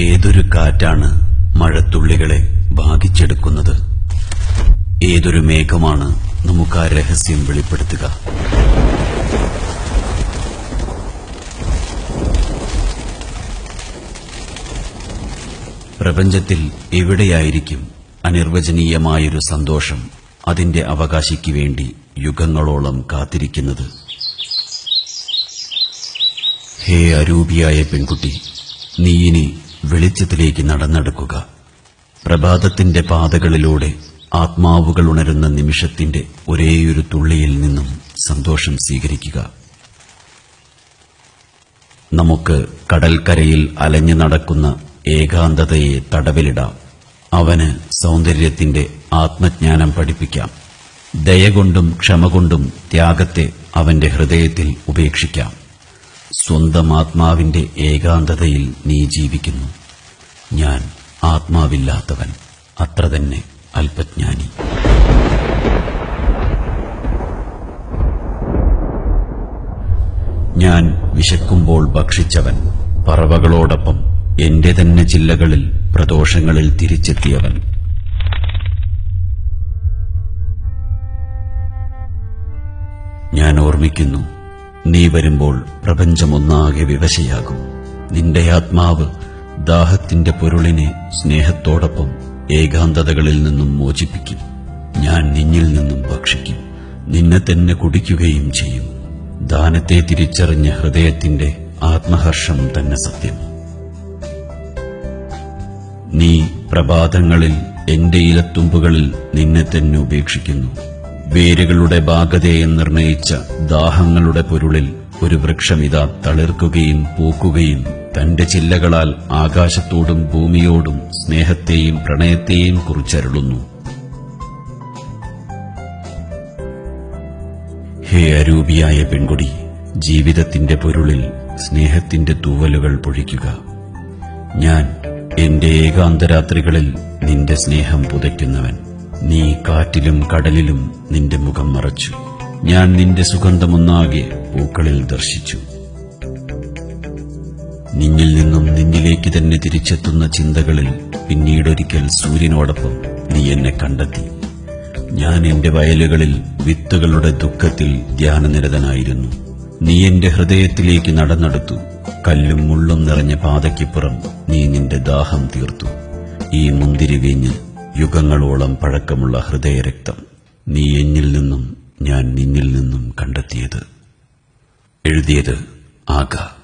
ഏതൊരു കാറ്റാണ് മഴത്തുള്ളികളെ ഭാഗിച്ചെടുക്കുന്നത് ഏതൊരു മേഘമാണ് നമുക്ക് ആ രഹസ്യം വെളിപ്പെടുത്തുക? പ്രപഞ്ചത്തിൽ എവിടെയായിരിക്കും അനിർവചനീയമായൊരു സന്തോഷം അതിന്റെ അവകാശിക്ക് വേണ്ടി യുഗങ്ങളോളം കാത്തിരിക്കുന്നത്? ഹേ അരൂപിയായ പെൺകുട്ടി നീ ഇനി വെളിച്ചത്തിലേക്ക് നടന്നെടുക്കുക. പ്രഭാതത്തിന്റെ പാതകളിലൂടെ ആത്മാവുകൾ ഉണരുന്ന നിമിഷത്തിന്റെ ഒരേയൊരു തുള്ളിയിൽ നിന്നും സന്തോഷം സ്വീകരിക്കുക. നമുക്ക് കടൽക്കരയിൽ അലഞ്ഞു നടക്കുന്ന ഏകാന്തതയെ തടവിലിടാം. അവന് സൗന്ദര്യത്തിന്റെ ആത്മജ്ഞാനം പഠിപ്പിക്കാം. ദയകൊണ്ടും ക്ഷമകൊണ്ടും ക്ഷമ കൊണ്ടും ത്യാഗത്തെ അവന്റെ ഹൃദയത്തിൽ ഉപേക്ഷിക്കാം. സ്വന്തം ആത്മാവിന്റെ ഏകാന്തതയിൽ നീ ജീവിക്കുന്നു. ഞാൻ ആത്മാവില്ലാത്തവൻ അത്ര തന്നെ അല്പജ്ഞാനി. ഞാൻ വിശക്കുമ്പോൾ ഭക്ഷിച്ചവൻ പറവകളോടൊപ്പം എന്റെ തന്നെ ജില്ലകളിൽ പ്രദോഷങ്ങളിൽ തിരിച്ചെത്തിയവൻ. ഞാൻ ഓർമ്മിക്കുന്നു നീ വരുമ്പോൾ പ്രപഞ്ചമൊന്നാകെ വിവശയാകും. നിന്റെ ആത്മാവ് ദാഹത്തിന്റെ പൊരുളിനെ സ്നേഹത്തോടൊപ്പം ഏകാന്തതകളിൽ നിന്നും മോചിപ്പിക്കും. ഞാൻ നിന്നിൽ നിന്നും ഭക്ഷിക്കും. നിന്നെ തന്നെ കുടിക്കുകയും ചെയ്യും. ദാനത്തെ തിരിച്ചറിഞ്ഞ ഹൃദയത്തിന്റെ ആത്മഹർഷം തന്നെ സത്യം. നീ പ്രഭാതങ്ങളിൽ എന്റെ ഇലത്തുമ്പുകളിൽ നിന്നെ തന്നെ ഉപേക്ഷിക്കുന്നു. വേരുകളുടെ ഭാഗതയെ നിർണയിച്ച ദാഹങ്ങളുടെ പൊരുളിൽ ഒരു വൃക്ഷമിതാ തളിർക്കുകയും പൂക്കുകയും തന്റെ ചില്ലകളാൽ ആകാശത്തോടും ഭൂമിയോടും സ്നേഹത്തെയും പ്രണയത്തെയും കുറിച്ചരുളുന്നു. ഹേ അരൂപിയായ പെൺകുടി ജീവിതത്തിന്റെ പൊരുളിൽ സ്നേഹത്തിന്റെ തൂവലുകൾ പൊഴിക്കുക. ഞാൻ എന്റെ ഏകാന്തരാത്രികളിൽ നിന്റെ സ്നേഹം പുതയ്ക്കുന്നവൻ. നീ കാറ്റിലും കടലിലും നിന്റെ മുഖം മറച്ചു. ഞാൻ നിന്റെ സുഗന്ധമൊന്നാകെ പൂക്കളിൽ ദർശിച്ചു. നിന്നിൽ നിന്നും നിന്നിലേക്ക് തന്നെ തിരിച്ചെത്തുന്ന ചിന്തകളിൽ പിന്നീടൊരിക്കൽ സൂര്യനോടൊപ്പം നീ എന്നെ കണ്ടെത്തി. ഞാൻ എന്റെ വയലുകളിൽ വിത്തുകളുടെ ദുഃഖത്തിൽ ധ്യാനനിരതനായിരുന്നു. നീ എന്റെ ഹൃദയത്തിലേക്ക് നടന്നെടുത്തു. കല്ലും മുള്ളും നിറഞ്ഞ പാതയ്ക്കിപ്പുറം നീ നിന്റെ ദാഹം തീർത്തു. ഈ മുന്തിരി വീഞ്ഞ് യുഗങ്ങളോളം പഴക്കമുള്ള ഹൃദയരക്തം നീ എന്നിൽ നിന്നും ഞാൻ നിന്നിൽ നിന്നും കണ്ടെത്തിയത്. എഴുതിയത് ആകാ.